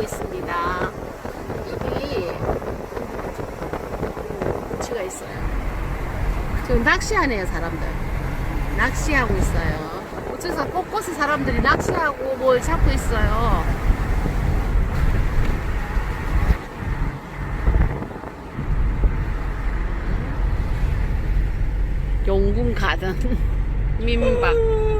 하고 있습니다. 입이 고치가 음, 있어요. 지금 낚시하네요, 사람들. 낚시하고 있어요. 어째서 곳곳에 사람들이 낚시하고 뭘 찾고 있어요. 용궁 가든 민박.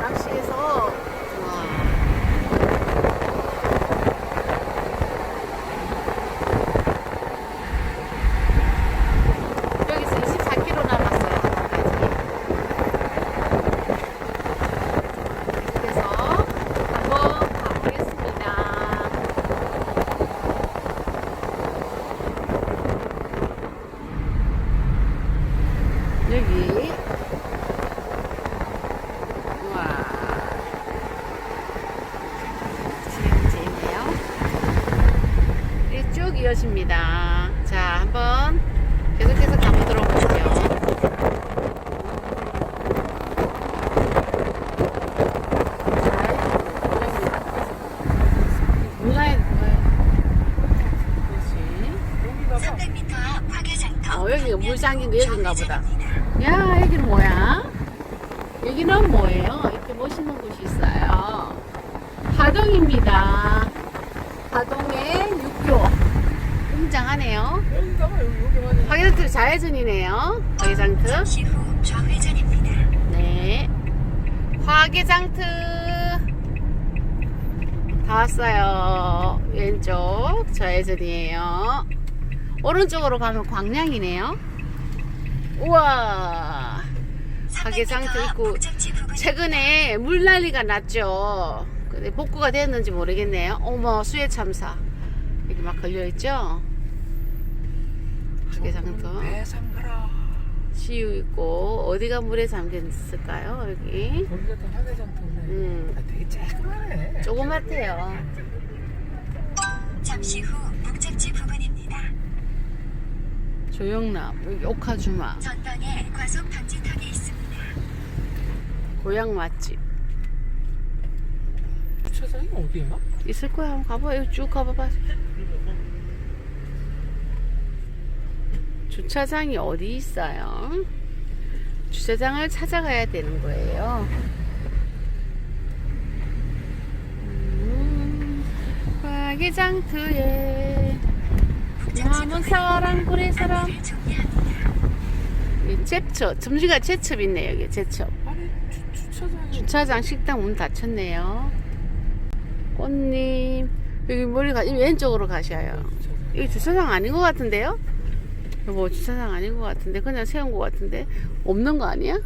낚시해서 와. 여기서 24km 남았어요. 하나까지. 그래서 한번 가보겠습니다. 여기 와 지금 재밌네요. 이어집니다. 자, 한번 계속해서 가보도록 할게요. 온라인 뭐예요? 그렇지. 300m 앞 화개장터 어, 여기가 물 잠긴 거 여긴가 보다. 야, 여기는 뭐야? 여기는 뭐예요? 이렇게 멋있는 곳이 있어요. 하동입니다. 하동의 육교. 웅장하네요. 잠시 후 좌회전입니다. 네. 화개장터. 다 왔어요. 왼쪽 좌회전이에요. 오른쪽으로 가면 광량이네요. 우와. 화개장터 300m 앞 있고 최근에 물난리가 났죠. 근데 복구가 됐는지 모르겠네요. 어머 수해 참사 여기 막 걸려 있죠. 화개장터 배상가라. 시유 있고 어디가 물에 잠겼을까요? 여기 거기가 또 화개장터네. 음 아, 되게 쬐끄만해. 조그맣대요. 잠시 후 목적지 부근입니다. 조영남 여기 옥화주마 전방에 과속 방지턱이 있습니다. 고향 맛집 주차장이 어디야? 있을 거야. 한번 가봐요. 쭉 가봐봐. 주차장이 어디 있어요? 주차장을 찾아가야 되는 거예요. 음, 목적지 남은 사랑 그래 사람. 이 제첩 점주가 제첩 있네 여기 제첩 주, 주차장 식당 문 닫혔네요 꽃님 여기 머리 가 왼쪽으로 가셔요. 여기 주차장 아닌 것 같은데요? 뭐 주차장 아닌 것 같은데 그냥 세운 것 같은데 없는 거 아니야?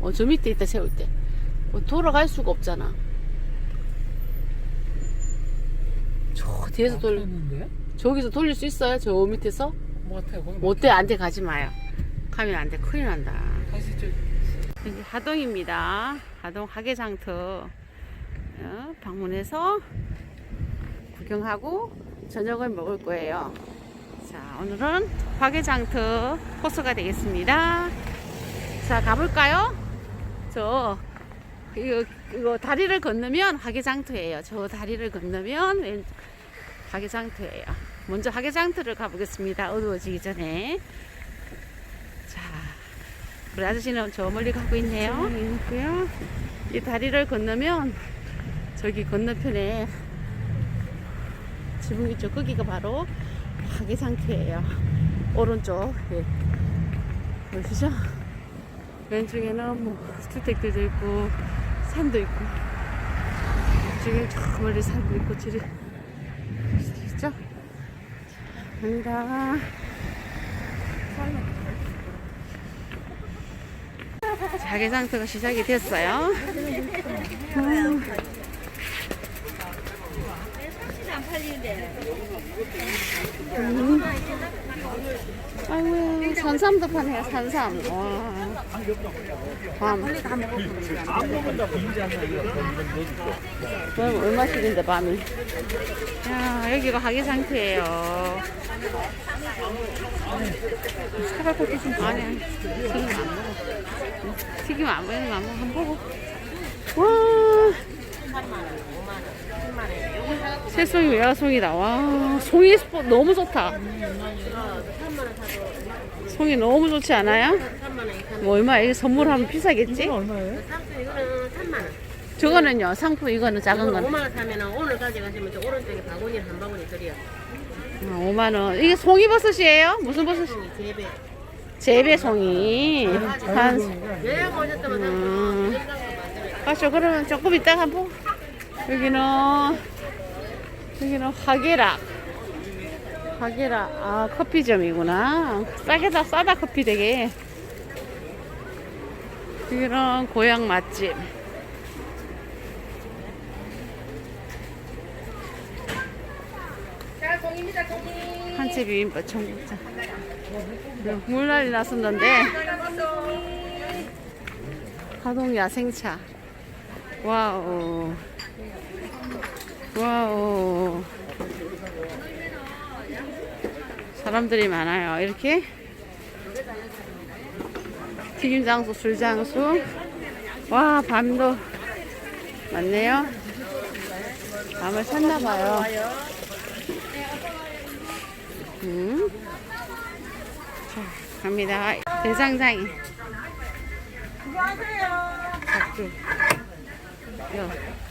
어 저 밑에 있다 세울 때뭐 돌아갈 수가 없잖아 저 뒤에서 돌? 저기서 돌릴 수 있어요? 저 밑에서? 뭐 같아 거기 못돼 안돼 가지 마요 가면 안돼 큰일 난다 다시 저 여기 하동입니다. 하동 하계장터 어, 방문해서 구경하고 저녁을 먹을 거예요. 자, 오늘은 화계장터 코스가 되겠습니다. 자, 가볼까요? 저 이거, 이거 다리를 건너면 화계장터예요. 저 다리를 건너면 왼 화계장터예요. 먼저 화계장터를 가보겠습니다. 어두워지기 전에. 자, 우리 아저씨는 저 멀리 가고 있네요. 있고요. 이 다리를 건너면 저기 건너편에 지붕 있죠. 거기가 바로 화계상태예요. 오른쪽. 예. 보시죠? 왼쪽에는 뭐 주택들도 있고 산도 있고 이쪽에 저 멀리 산도 있고 저리 있죠? 갑니다. 자개 상태가 시작이 됐어요. 음. 아이고 산삼도 파네요 산삼. 와. 밤. 그럼 얼마씩인데 밤이 야 여기가 하계 상태예요. 사과꽃이 좀 아니야. 튀김 안 먹어. 튀김 안 먹는 거안 먹어. 한번 보고. 와 새송이 외화송이다. 와, 송이 스포 너무 좋다. 송이 너무 좋지 않아요? 뭐 얼마 이게 선물하면 비싸겠지? 얼마예요? 상품 이거는 3만 원. 저거는요. 상품 이거는 작은 이거는 건 5만 원 사면은 오늘 가져가시면 저 오른쪽에 바구니 한 바구니 드려요. 아, 5만 원. 이게 송이버섯이에요? 무슨 버섯? 송이 재배. 재배송이. 한 여행 오셨다면 음. 상품 만들어요. 가죠. 그러면 조금 이따가 한번 여기는 여기는 화계락. 화계락. 아 커피점이구나. 싸게다 싸다 커피 되게. 여기는 고향 맛집. 한채 비빔밥 청국장. 물난리 났었는데. 하동 야생차. 와우. 와우. 사람들이 많아요. 이렇게. 튀김 장수, 술 장수. 와, 밤도 많네요. 밤을 샜나봐요. 음. 자, 갑니다. 대장장이. 박주. 야.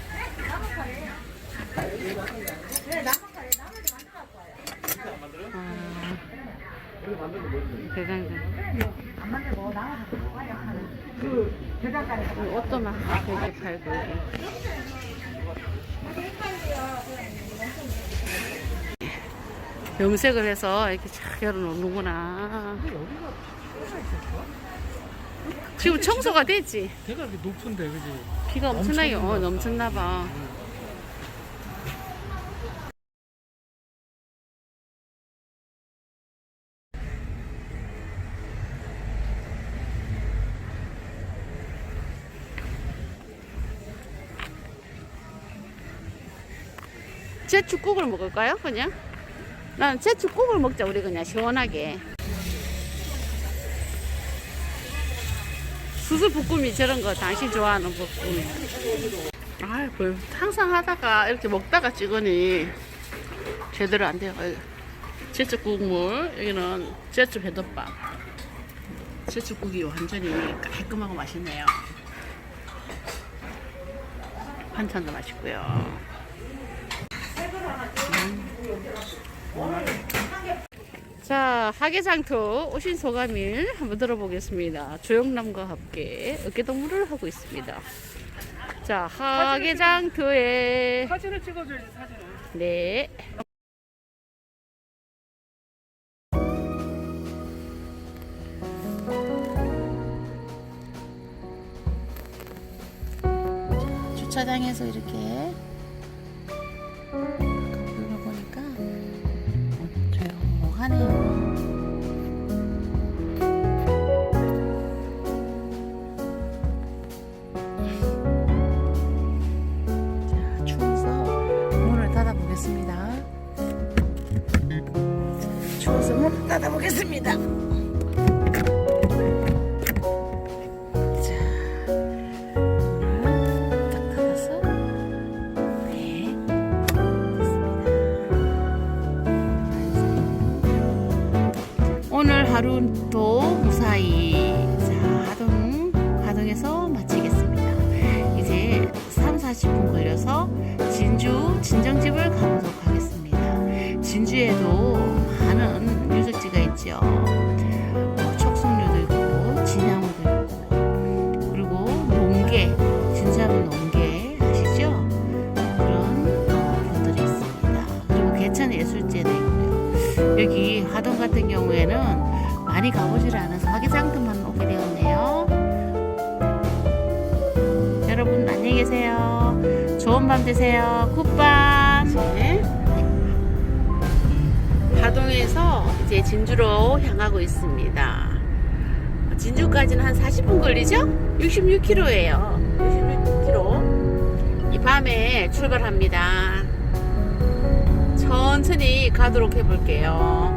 아, 대장장. 이 옷도 막 되게 팔고. 염색을 해서 이렇게 쫙 열어놓는구나. 지금 청소가 되지? 배가 이렇게 높은데 그지? 비가 엄청나게 어, 엄청나다. 넘쳤나 봐. 제축국을 먹을까요? 그냥? 난 제축국을 먹자 우리 그냥 시원하게. 수술 볶음이 저런 거 당신 좋아하는 볶음. 아, 뭐 항상 하다가 이렇게 먹다가 찍으니 제대로 안 돼요. 제철 국물 여기는 제철 배덮밥. 제철 국이 완전히 깔끔하고 맛있네요. 반찬도 맛있고요. 자, 하계장터 오신 소감을 한번 들어보겠습니다. 조영남과 함께 어깨동무를 하고 있습니다. 자, 하계장터에 사진을 찍어줘야지 사진을. 네. 주차장에서 이렇게 하루도 무사히 자, 하동 하동에서 마치겠습니다. 이제 3, 40분 걸려서 진주 진정집을 가보도록 하겠습니다. 진주에도 많은 유적지가. 뭐 많이 가보질 않아서 화기장터만 오게 되었네요. 여러분 안녕히 계세요. 좋은 밤 되세요. 굿밤. 하동에서 이제 진주로 향하고 있습니다. 진주까지는 한 40분 걸리죠? 66km예요. 66km. 이 밤에 출발합니다. 천천히 가도록 해볼게요.